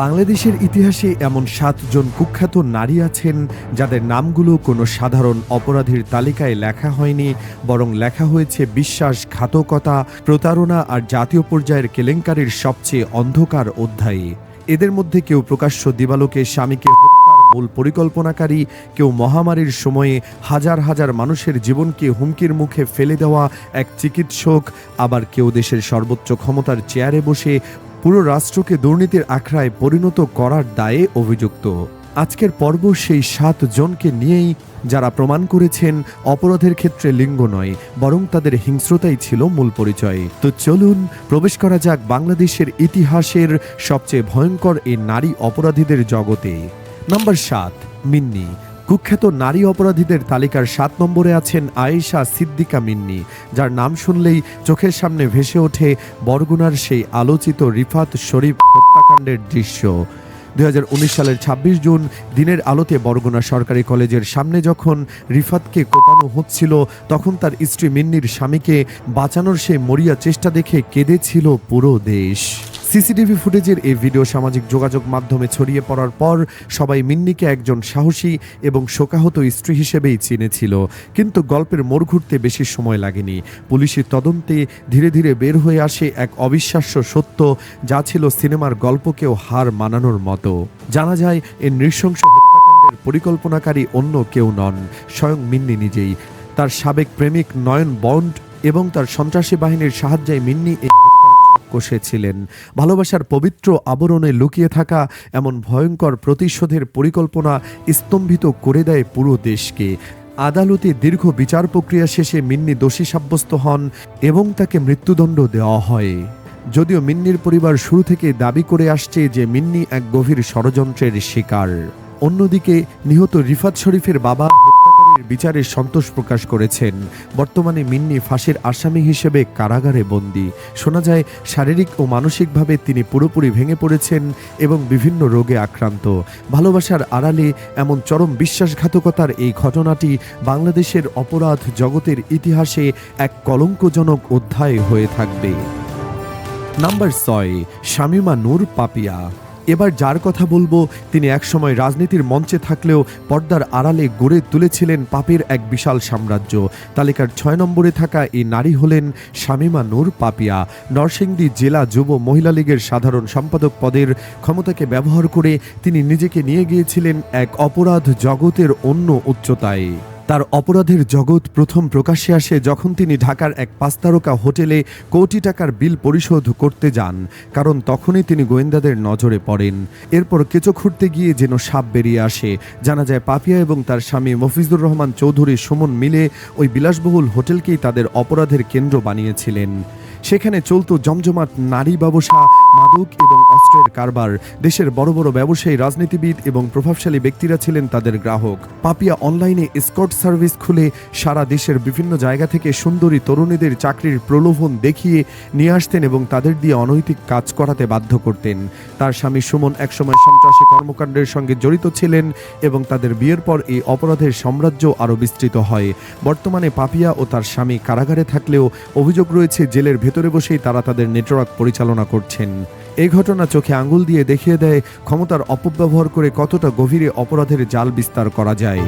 বাংলাদেশের ইতিহাসে এমন সাতজন কুখ্যাত নারী আছেন যাদের নামগুলো কোনো সাধারণ অপরাধীর তালিকায় লেখা হয়নি, বরং লেখা হয়েছে বিশ্বাসঘাতকতা, প্রতারণা আর জাতীয় পর্যায়ের কেলেঙ্কারির সবচেয়ে অন্ধকার অধ্যায়ে। এদের মধ্যে কেউ প্রকাশ্য দিবালোকে, স্বামীকে মূল পরিকল্পনাকারী, কেউ মহামারীর সময়ে হাজার হাজার মানুষের জীবনকে হুমকির মুখে ফেলে দেওয়া এক চিকিৎসক, আবার কেউ দেশের সর্বোচ্চ ক্ষমতার চেয়ারে বসে পুরো রাষ্ট্রকে দুর্নীতির আখড়ায় পরিণত করার দায়ে অভিযুক্ত। আজকের পর্ব সেই সাত জনকে নিয়েই যারা প্রমাণ করেছেন অপরাধের ক্ষেত্রে লিঙ্গ নয়, বরং তাদের হিংস্রতাই ছিল মূল পরিচয়। তো চলুন, প্রবেশ করা যাক বাংলাদেশের ইতিহাসের সবচেয়ে ভয়ঙ্কর এই নারী অপরাধীদের জগতে। নাম্বার সাত, মিন্নি। কুখ্যাত নারী অপরাধীদের তালিকার সাত নম্বরে আছেন আয়েশা সিদ্দিকা মিন্নি, যার নাম শুনলেই চোখের সামনে ভেসে ওঠে বরগুনার সেই আলোচিত রিফাত শরীফ হত্যাকাণ্ডের দৃশ্য। দু হাজার উনিশ সালের ২৬ জুন দিনের আলোতে বরগুনা সরকারি কলেজের সামনে যখন রিফাতকে কোপানো হচ্ছিল, তখন তার স্ত্রী মিন্নির স্বামীকে বাঁচানোর সেই মরিয়া চেষ্টা দেখে কেঁদেছিল পুরো দেশ। সিসিটিভি ফুটেজের এই ভিডিও সামাজিক যোগাযোগ মাধ্যমে ছড়িয়ে পড়ার পর সবাই মিন্নিকে একজন সাহসী এবং শোকাহত স্ত্রী হিসেবেই চিনেছিল। কিন্তু গল্পের মোড় ঘুরতে বেশি সময় লাগেনি। পুলিশের তদন্তে ধীরে ধীরে বের হয়ে আসে এক অবিশ্বাস্য সত্য, যা ছিল সিনেমার গল্পকেও হার মানানোর মতো। জানা যায় এই নৃশংস হত্যাকাণ্ডের পরিকল্পনাকারী অন্য কেউ নন, স্বয়ং মিন্নি নিজেই। তার সাবেক প্রেমিক নয়ন বন্ড এবং তার সন্ত্রাসী বাহিনীর সাহায্যে মিন্নি এই কষেছিলেন। ভালোবাসার পবিত্র আবরণে লুকিয়ে থাকা এমন ভয়ঙ্কর প্রতিশোধের পরিকল্পনা স্তম্ভিত করে দেয় পুরো দেশকে। আদালতে দীর্ঘ বিচার প্রক্রিয়া শেষে মিন্নি দোষী সাব্যস্ত হন এবং তাকে মৃত্যুদণ্ড দেওয়া হয়। যদিও মিন্নির পরিবার শুরু থেকে দাবি করে আসছে যে মিন্নি এক গভীর ষড়যন্ত্রের শিকার। অন্যদিকে নিহত রিফাত শরীফের বাবা হত্যাকারীর বিচারে সন্তোষ প্রকাশ করেছেন। বর্তমানে মিন্নি ফাঁসির আসামি হিসেবে কারাগারে বন্দী। শোনা যায়, শারীরিক ও মানসিকভাবে তিনি পুরোপুরি ভেঙে পড়েছেন এবং বিভিন্ন রোগে আক্রান্ত। ভালোবাসার আড়ালে এমন চরম বিশ্বাসঘাতকতার এই ঘটনাটি বাংলাদেশের অপরাধ জগতের ইতিহাসে এক কলঙ্কজনক অধ্যায় হয়ে থাকবে। নাম্বার ছয়, শামিমা নূর পাপিয়া। এবার যার কথা বলব, তিনি একসময় রাজনীতির মঞ্চে থাকলেও পর্দার আড়ালে গড়ে তুলেছিলেন পাপের এক বিশাল সাম্রাজ্য। তালিকার ছয় নম্বরে থাকা এই নারী হলেন শামিমা নূর পাপিয়া। নরসিংদী জেলা যুব মহিলা লীগের সাধারণ সম্পাদক পদের ক্ষমতাকে ব্যবহার করে তিনি নিজেকে নিয়ে গিয়েছিলেন এক অপরাধ জগতের অন্য উচ্চতায়। তার অপরাধের জগৎ প্রথম প্রকাশ্যে আসে যখন তিনি ঢাকার এক পাঁচতারকা হোটেলে কোটি টাকার বিল পরিশোধ করতে যান, কারণ তখনই তিনি গোয়েন্দাদের নজরে পড়েন। এরপর কেঁচো খুঁড়তে গিয়ে যেন সাপ বেরিয়ে আসে। জানা যায় পাপিয়া এবং তার স্বামী মফিজুর রহমান চৌধুরী সুমন মিলে ওই বিলাসবহুল হোটেলকেই তাদের অপরাধের কেন্দ্র বানিয়েছিলেন। সেখানে চলতো জমজমাট নারী ব্যবসা, মাদক এবং অস্ত্রের কারবার। দেশের বড় বড় ব্যবসায়ী, রাজনীতিবিদ এবং প্রভাবশালী ব্যক্তিরা ছিলেন তাদের গ্রাহক। পাপিয়া অনলাইনে স্কট সার্ভিস খুলে সারা দেশের বিভিন্ন জায়গা থেকে সুন্দরী তরুণীদের চাকরির প্রলোভন দেখিয়ে নিয়ে আসতেন এবং তাদের দিয়ে অনৈতিক কাজ করাতে বাধ্য করতেন। তার স্বামী সুমন একসময় সন্ত্রাসী কর্মকাণ্ডের সঙ্গে জড়িত ছিলেন এবং তাদের বিয়ের পর এই অপরাধের সাম্রাজ্য আরও বিস্তৃত হয়। বর্তমানে পাপিয়া ও তার স্বামী কারাগারে থাকলেও অভিযোগ রয়েছে, জেলের ভেতরে বসেই তারা তাদের নেটওয়ার্ক পরিচালনা করছেন। এই ঘটনা চোখে আঙ্গুল দিয়ে দেখিয়ে দেয় ক্ষমতার অপব্যবহার করে কতটা গভীরে অপরাধের জাল বিস্তার করা যায়।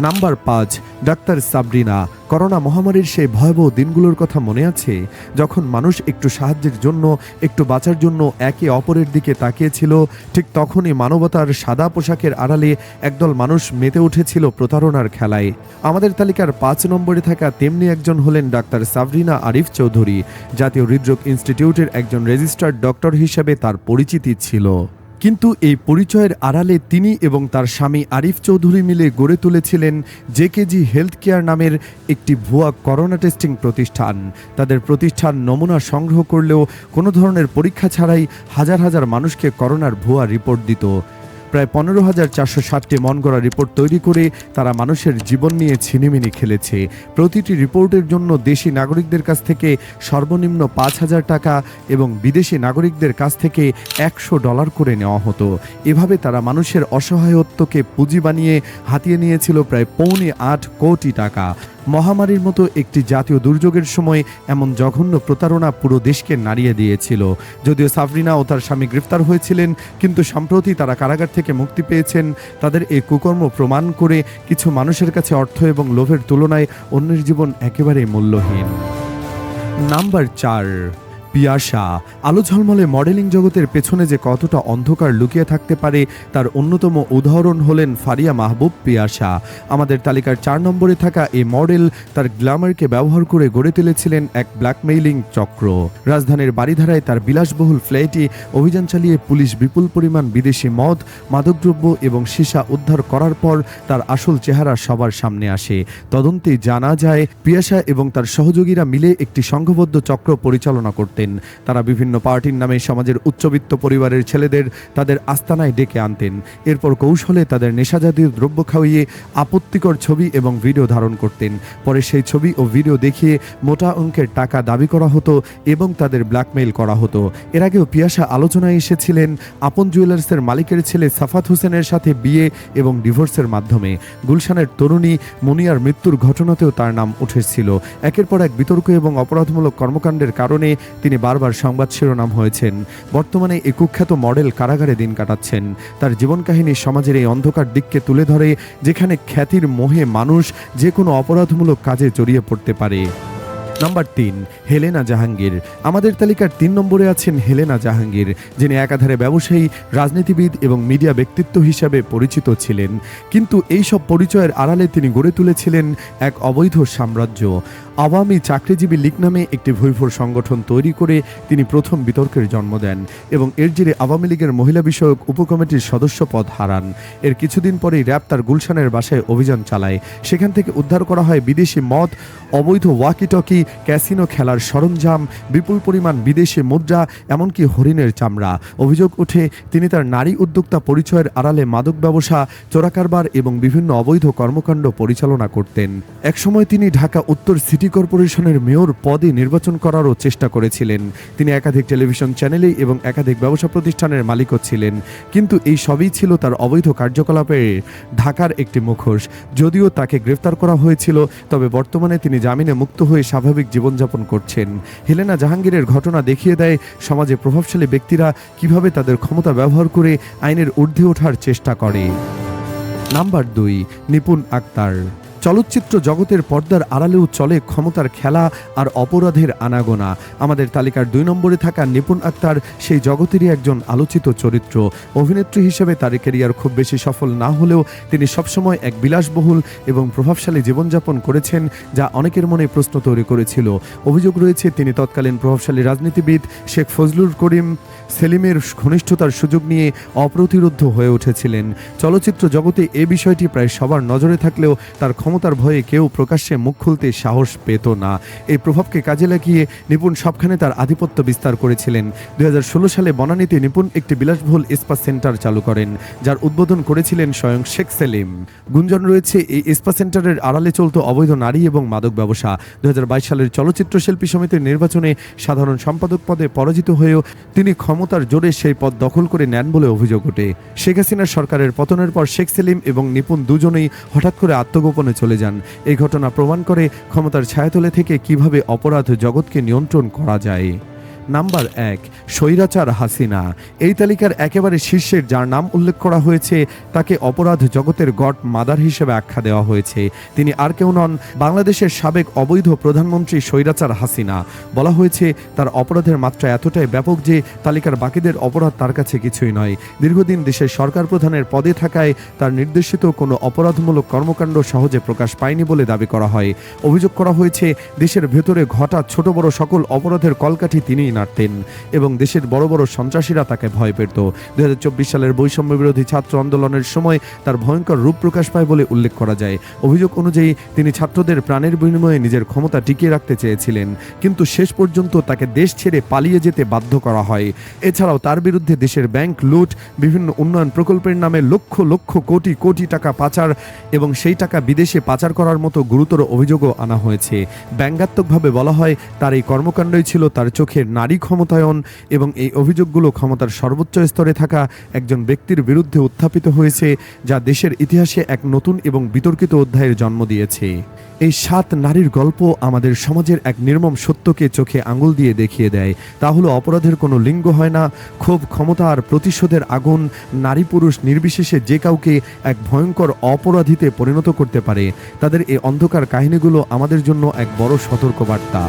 নাম্বার পাঁচ, ডাক্তার সাবরিনা, করোনা মহামারীর সেই ভয়াবহ দিনগুলোর কথা মনে আছে? যখন মানুষ একটু সাহায্যের জন্য, একটু বাঁচার জন্য একে অপরের দিকে তাকিয়েছিল, ঠিক তখনই মানবতার সাদা পোশাকের আড়ালে একদল মানুষ মেতে উঠেছিল প্রতারণার খেলায়। আমাদের তালিকার পাঁচ নম্বরে থাকা তেমনি একজন হলেন ডাক্তার সাবরিনা আরিফ চৌধুরী, জাতীয় হৃদরোগ ইনস্টিটিউটের একজন রেজিস্টার্ড ডক্টর হিসেবে তার পরিচিতি ছিল। কিন্তু এই পরিচয়ের আড়ালে তিনি এবং তার স্বামী আরিফ চৌধুরী মিলে গড়ে তুলেছিলেন জেকেজি হেলথ কেয়ার নামের একটি ভুয়া করোনা টেস্টিং প্রতিষ্ঠান। তাদের প্রতিষ্ঠান নমুনা সংগ্রহ করলেও কোনো ধরনের পরীক্ষা ছাড়াই হাজার হাজার মানুষকে করোনার ভুয়া রিপোর্ট দিত। প্রায় পনেরো হাজার চারশো ষাটটি মন গড়া রিপোর্ট তৈরি করে তারা মানুষের জীবন নিয়ে ছিনিমিনি খেলেছে। প্রতিটি রিপোর্টের জন্য দেশি নাগরিকদের কাছ থেকে সর্বনিম্ন পাঁচ হাজার টাকা এবং বিদেশি নাগরিকদের কাছ থেকে একশো ডলার করে নেওয়া হতো। এভাবে তারা মানুষের অসহায়ত্বকে পুঁজি বানিয়ে হাতিয়ে নিয়েছিল প্রায় পৌনে আট কোটি টাকা। মহামারীর মতো একটি জাতীয় দুর্যোগের সময় এমন জঘন্য প্রতারণা পুরো দেশকে নাড়িয়ে দিয়েছিল। যদিও সাফরিনা ও তার স্বামী গ্রেফতার হয়েছিলেন, কিন্তু সম্প্রতি তারা কারাগার থেকে মুক্তি পেয়েছেন। তাদের এই কুকর্ম প্রমাণ করে কিছু মানুষের কাছে অর্থ এবং লোভের তুলনায় অন্যের জীবন একেবারেই মূল্যহীন। নাম্বার চার। পিয়াসা আলো ঝলমলে মডেলিং জগতের পেছনে যে কতটা অন্ধকার লুকিয়ে থাকতে পারে, তার অন্যতম উদাহরণ হলেন ফারিয়া মাহবুব পিয়াসা আমাদের তালিকার চার নম্বরে থাকা এই মডেল তার গ্ল্যামারকে ব্যবহার করে গড়ে তুলেছিলেন এক ব্ল্যাকমেইলিং চক্র। রাজধানীর বাড়িধারায় তার বিলাসবহুল ফ্ল্যাটে অভিযান চালিয়ে পুলিশ বিপুল পরিমাণ বিদেশি মদ, মাদকদ্রব্য এবং সীসা উদ্ধার করার পর তার আসল চেহারা সবার সামনে আসে। তদন্তে জানা যায় পিয়াসা এবং তার সহযোগীরা মিলে একটি সংঘবদ্ধ চক্র পরিচালনা করতেন তারা বিভিন্ন পার্টির নামে সমাজের উচ্চবিত্ত পরিবারের ছেলেদের তাদের আস্তানায় ডেকে আনতেন। এরপর কৌশলে তাদের নেশাজাতীয় দ্রব্য খাওয়িয়ে আপত্তিকর ছবি এবং ভিডিও ধারণ করতেন। পরে সেই ছবি ও ভিডিও দেখিয়ে মোটা অঙ্কের টাকা দাবি করা হতো এবং তাদের ব্ল্যাকমেইল করা হতো। এর আগেও পিয়াসা আলোচনায় এসেছিলেন আপন জুয়েলার্সের মালিকের ছেলে সাফাত হোসেনের সাথে বিয়ে এবং ডিভোর্সের মাধ্যমে। গুলশানের তরুণী মুনিয়ার মৃত্যুর ঘটনাতেও তার নাম উঠেছিল। একের পর এক বিতর্ক এবং অপরাধমূলক কর্মকাণ্ডের কারণে তিনি বারবার সংবাদ শিরোনাম হয়েছেন। বর্তমানে এই কুখ্যাত মডেল কারাগারে দিন কাটাচ্ছেন। তার জীবন কাহিনী সমাজের এই অন্ধকার দিককে তুলে ধরে, যেখানে খ্যাতির মোহে মানুষ যে কোনো অপরাধমূলক কাজে জড়িয়ে পড়তে পারে। নাম্বার তিন, হেলেনা জাহাঙ্গীর। আমাদের তালিকার তিন নম্বরে আছেন হেলেনা জাহাঙ্গীর, যিনি একাধারে ব্যবসায়ী, রাজনীতিবিদ এবং মিডিয়া ব্যক্তিত্ব হিসাবে পরিচিত ছিলেন। কিন্তু এই সব পরিচয়ের আড়ালে তিনি গড়ে তুলেছিলেন এক অবৈধ সাম্রাজ্য। আওয়ামী চাকরিজীবী লীগ নামে একটি ভৈভর সংগঠন তৈরি করে তিনি প্রথম বিতর্কের জন্ম দেন এবং এর জেরে আওয়ামী লীগের মহিলা বিষয়ক উপকমিটির সদস্য পদ হারান। এর কিছুদিন পরেই র্যাব তার গুলশানের বাসায় অভিযান চালায়। সেখান থেকে উদ্ধার করা হয় বিদেশি মদ, অবৈধ ওয়াকিটকি ক্যাসিনো খেলার সরঞ্জাম, বিপুল পরিমাণ বিদেশি মুদ্রা, এমনকি হরিণের চামড়া। অভিযোগ ওঠে, তিনি তার নারী উদ্যোক্তা পরিচয়ের আড়ালে মাদক ব্যবসা, চোরাকারবার এবং বিভিন্ন অবৈধ কর্মকাণ্ড পরিচালনা করতেন। একসময় তিনি ঢাকা উত্তর সিটি কর্পোরেশনের মেয়র পদে নির্বাচন করারও চেষ্টা করেছিলেন। তিনি একাধিক টেলিভিশন চ্যানেলে এবং একাধিক ব্যবসা প্রতিষ্ঠানের মালিকও ছিলেন। কিন্তু এই সবই ছিল তার অবৈধ কার্যকলাপের ঢাকার একটি মুখোশ। যদিও তাকে গ্রেফতার করা হয়েছিল, তবে বর্তমানে তিনি জামিনে মুক্ত হয়ে স্বাভাবিক জীবনযাপন করছেন। হেলেনা জাহাঙ্গীরের ঘটনা দেখিয়ে দেয়, সমাজে প্রভাবশালী ব্যক্তিরা কীভাবে তাদের ক্ষমতা ব্যবহার করে আইনের ঊর্ধ্বে ওঠার চেষ্টা করে। নাম্বার দুই, নিপুণ আক্তার। চলচ্চিত্র জগতের পর্দার আড়ালেও চলে ক্ষমতার খেলা আর অপরাধের আনাগোনা। আমাদের তালিকার দুই নম্বরে থাকা নিপুণ আক্তার সেই জগতেরই একজন আলোচিত চরিত্র। অভিনেত্রী হিসেবে তার ক্যারিয়ার খুব বেশি সফল না হলেও তিনি সবসময় এক বিলাসবহুল এবং প্রভাবশালী জীবনযাপন করেছেন যা অনেকের মনে প্রশ্ন তৈরি করেছিল। অভিযোগ রয়েছে, তিনি তৎকালীন প্রভাবশালী রাজনীতিবিদ শেখ ফজলুর করিম সেলিমের ঘনিষ্ঠতার সুযোগ নিয়ে অপ্রতিরোধ্য হয়ে উঠেছিলেন। চলচ্চিত্র জগতে এ বিষয়টি প্রায় সবার নজরে থাকলেও তার ক্ষমতার ভয়ে কেউ প্রকাশ্যে মুখ খুলতে সাহস পেত না। এই প্রভাবকে কাজে লাগিয়ে নিপুণ সবখানে তার আধিপত্য বিস্তার করেছিলেন। দু হাজার ষোলো সালে বনানীতে নিপুণ একটি বিলাসবহুল ইস্পাত সেন্টার চালু করেন, যার উদ্বোধন করেছিলেন স্বয়ং শেখ সেলিম। গুঞ্জন রয়েছে, এই ইস্পাত সেন্টারের আড়ালে চলত অবৈধ নারী এবং মাদক ব্যবসা। দুই হাজার বাইশ সালের চলচ্চিত্র শিল্পী সমিতির নির্বাচনে সাধারণ সম্পাদক পদে পরাজিত হয়েও তিনি ক্ষমতার জোরে সেই পদ দখল করে নেন বলে অভিযোগ ওঠে। শেখ হাসিনার সরকারের পতনের পর শেখ সেলিম এবং নিপুণ দুজনেই হঠাৎ করে আত্মগোপনে চলে যান। এই ঘটনা প্রমাণ করে ক্ষমতার ছায়াতলে থেকে কীভাবে অপরাধ জগৎকে নিয়ন্ত্রণ করা যায়। নাম্বার এক, স্বৈরাচার হাসিনা। এই তালিকার একেবারে শীর্ষের যার নাম উল্লেখ করা হয়েছে, তাকে অপরাধ জগতের গড মাদার হিসেবে আখ্যা দেওয়া হয়েছে। তিনি আর কেউ নন, বাংলাদেশের সাবেক অবৈধ প্রধানমন্ত্রী স্বৈরাচার হাসিনা। বলা হয়েছে, তার অপরাধের মাত্রা এতটাই ব্যাপক যে তালিকার বাকিদের অপরাধ তার কাছে কিছুই নয়। দীর্ঘদিন দেশের সরকার প্রধানের পদে থাকায় তার নির্দেশিত কোনো অপরাধমূলক কর্মকাণ্ড সহজে প্রকাশ পায়নি বলে দাবি করা হয়। অভিযোগ করা হয়েছে, দেশের ভেতরে ঘটা ছোট বড় সকল অপরাধের কলকাঠি তিনিই নাড়তেন এবং দেশের বড় বড় সন্ত্রাসীরা তাকে ভয় পেত। দুই হাজার চব্বিশ সালের বৈষম্য বিরোধী ছাত্র আন্দোলনের সময় তার ভয়ঙ্কর রূপ প্রকাশ পায় বলে উল্লেখ করা যায়। অভিযোগ অনুযায়ী তিনি ছাত্রদের প্রাণের বিনিময়ে নিজের ক্ষমতা টিকিয়ে রাখতে চেয়েছিলেন। কিন্তু শেষ পর্যন্ত তাকে দেশ ছেড়ে পালিয়ে যেতে বাধ্য করা হয়। এছাড়াও তার বিরুদ্ধে দেশের ব্যাংক লুট, বিভিন্ন উন্নয়ন প্রকল্পের নামে লক্ষ লক্ষ কোটি কোটি টাকা পাচার এবং সেই টাকা বিদেশে পাচার করার মতো গুরুতর অভিযোগও আনা হয়েছে। ব্যঙ্গাত্মকভাবে বলা হয়, তার এই কর্মকাণ্ডই ছিল তার চোখের নারী নারী ক্ষমতায়ন এবং এই অভিযোগগুলো ক্ষমতার সর্বোচ্চ স্তরে থাকা একজন ব্যক্তির বিরুদ্ধে উত্থাপিত হয়েছে, যা দেশের ইতিহাসে এক নতুন এবং বিতর্কিত অধ্যায়ের জন্ম দিয়েছে। এই সাত নারীর গল্প আমাদের সমাজের এক নির্মম সত্যকে চোখে আঙুল দিয়ে দেখিয়ে দেয়। তা হলো অপরাধের কোনো লিঙ্গ হয় না, ক্ষোভ, ক্ষমতা আর প্রতিশোধের আগুন নারী পুরুষ নির্বিশেষে যে কাউকে এক ভয়ঙ্কর অপরাধীতে পরিণত করতে পারে। তাদের এই অন্ধকার কাহিনীগুলো আমাদের জন্য এক বড় সতর্কবার্তা।